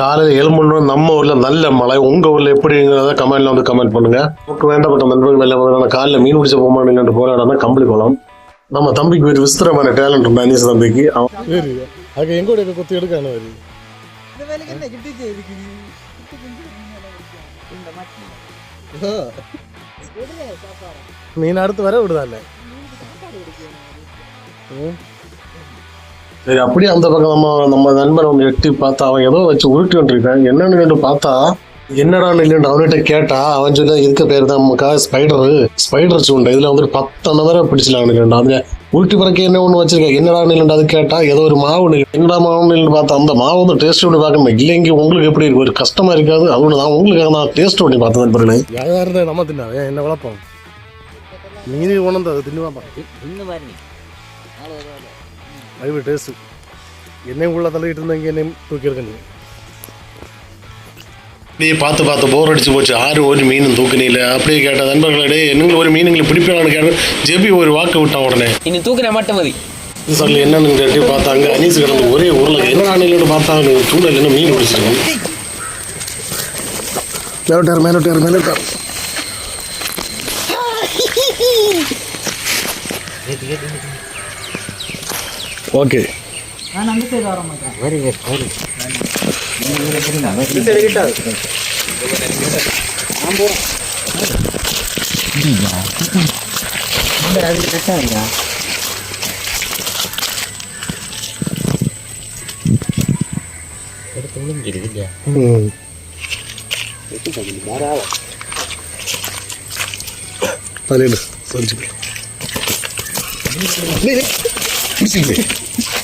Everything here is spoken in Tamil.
காலையில் எழும்பணும் நம்ம ஊர்ல நல்ல மழை உங்க ஊர்ல எப்படிங்கிறத கமெண்ட்ல வந்து கமெண்ட் பண்ணுங்க. நமக்கு வேண்டப்பட்ட நண்பர்கள் எல்லாம் வந்து நான் காலையில் மீன் பிடிச்ச போமான்னு போராடம் தான் கம்பளி குளம். நம்ம தம்பிக்கு ஒரு விசித்திரமான டேலண்ட் உண்டு அனீஸ் தம்பிக்கு. அவன் சரி அதுக்கு எங்க கூட கொத்தி எடுக்கான மீன் அடுத்து வர இருக்கு சரி அப்படியே அந்த பக்கம் நம்ம நம்ம நண்பன் ஒன்று எட்டி பார்த்தா அவன் ஏதோ வச்சு உருட்டி வந்துருக்கான் என்னன்னு பார்த்தா என்னடான்னு இல்லைன்னு அவன்கிட்ட கேட்டா அவன் சொல்ல இருக்க பேர் தான் நமக்கா ஸ்பைடரு ஸ்பைடர் சூண்டை. இதுல வந்துட்டு பத்தனை வரை பிடிச்சலான்னு அதுல உருட்டி பிறக்க என்ன ஒன்று வச்சிருக்கேன் என்னடான்னு இல்லைன்னு அது கேட்டா ஏதோ ஒரு மாவு. என்னடா மாவுன்னு இல்லைன்னு பார்த்தா அந்த மாவு வந்து டேஸ்ட் பண்ணி பார்க்கணும். இல்லைங்க உங்களுக்கு எப்படி இருக்கு? ஒரு கஷ்டமா இருக்காது. அவனு தான். உங்களுக்கு நான் டேஸ்ட் பண்ணி பார்த்தேன் நண்பர்களே. யாரா இருந்தா நம்ம தின்னா? என்ன வளர்ப்போம்? அது தின்னுவாப்பா இன்னும் பாருங்க அவ்வளோதான் அது டேஸ்ட் என்னையும் உள்ள தள்ளிட்டு இருந்தாங்க என்னையும் தூக்கி இருக்க நீ அப்படியே பார்த்து பார்த்து போர் அடிச்சு போச்சு. ஆறு ஒரு மீன் தூக்குனில அப்படியே கேட்ட நண்பர்களே என்னங்க ஒரு மீனுங்களை பிடிப்பானு கேட்டேன். ஜெபி ஒரு வாக்கு விட்டான் உடனே. இனி தூக்குன மட்டும் மதி. சொல்லி என்னன்னு கேட்டு பார்த்தாங்க அனீஸ் கிடந்து ஒரே உருளை என்ன ஆணையிலன்னு பார்த்தாங்க சூழல் என்ன மீன் பிடிச்சிருக்கோம் மேலோட்டார் மேலோட்டார் மேலோட்டார். ஓகே. நான் அந்த சைடு வர மாட்டேன். வருங்க வரு எடுத்து முடிஞ்சிருக்கு இல்லையா? ம். பதினேழு அஞ்சு difíciles.